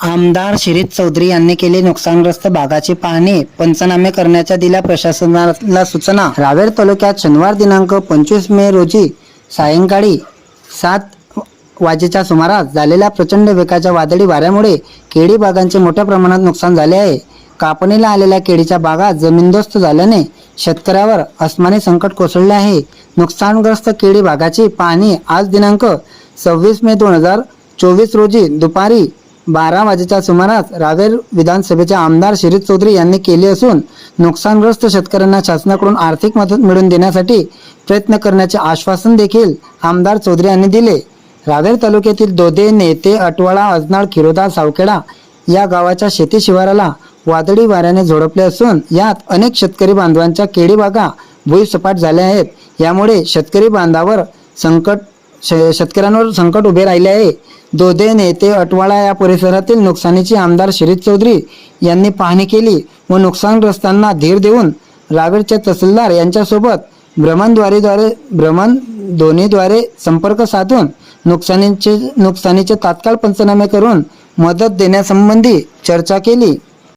आमदार शिरीष चौधरी यांनी केली नुकसानग्रस्त भागाची पाहणी. पंचनामे करण्याच्या दिल्या प्रशासनाला सूचना. रावेर तालुक्यात शनिवार दिनांक पंचवीस मे रोजी सायंकाळी सात वाजेच्या सुमारास झालेल्या प्रचंड वेगाच्या वादळी वाऱ्यामुळे केळी बागांचे मोठ्या प्रमाणात नुकसान झाले आहे. कापणीला आलेल्या केळीच्या बागा जमीनदोस्त झाल्याने शेतकऱ्यावर अस्मानी संकट कोसळले आहे. नुकसानग्रस्त केळी बागाची पाहणी आज दिनांक सव्वीस मे दोन हजार चोवीस रोजी दुपारी बारा वाजेच्या सुमारास रावेर विधानसभेचे आमदार शिरीष चौधरी यांनी केली असून नुकसानग्रस्त शेतकऱ्यांना शासनाकडून आर्थिक मदत मिळवून देण्यासाठी प्रयत्न करण्याचे आश्वासन देखील आमदार चौधरी यांनी दिले. रावेर तालुक्यातील दोदे नेते अटवाळा अजनाळ खिरोदा सावखेडा या गावाच्या शेती शिवाराला वादळी वाऱ्याने झोडपले असून यात अनेक शेतकरी बांधवांच्या केळी बागा भुईसपाट झाल्या आहेत. यामुळे शेतकरी बांधावर संकट शेतकऱ्यांवर संकट उभे राहिले आहे. दोदे नेते अटवाळा या परिसरातील नुकसानीची आमदार शरीद चौधरी यांनी पाहणी केली व नुकसानग्रस्तांना धीर देऊन रावेरचे तहसीलदार यांच्यासोबत भ्रमणद्वारेद्वारे भ्रमण दोन्हीद्वारे संपर्क साधून नुकसानीचे नुकसानीचे तात्काळ पंचनामे करून मदत देण्यासंबंधी चर्चा केली.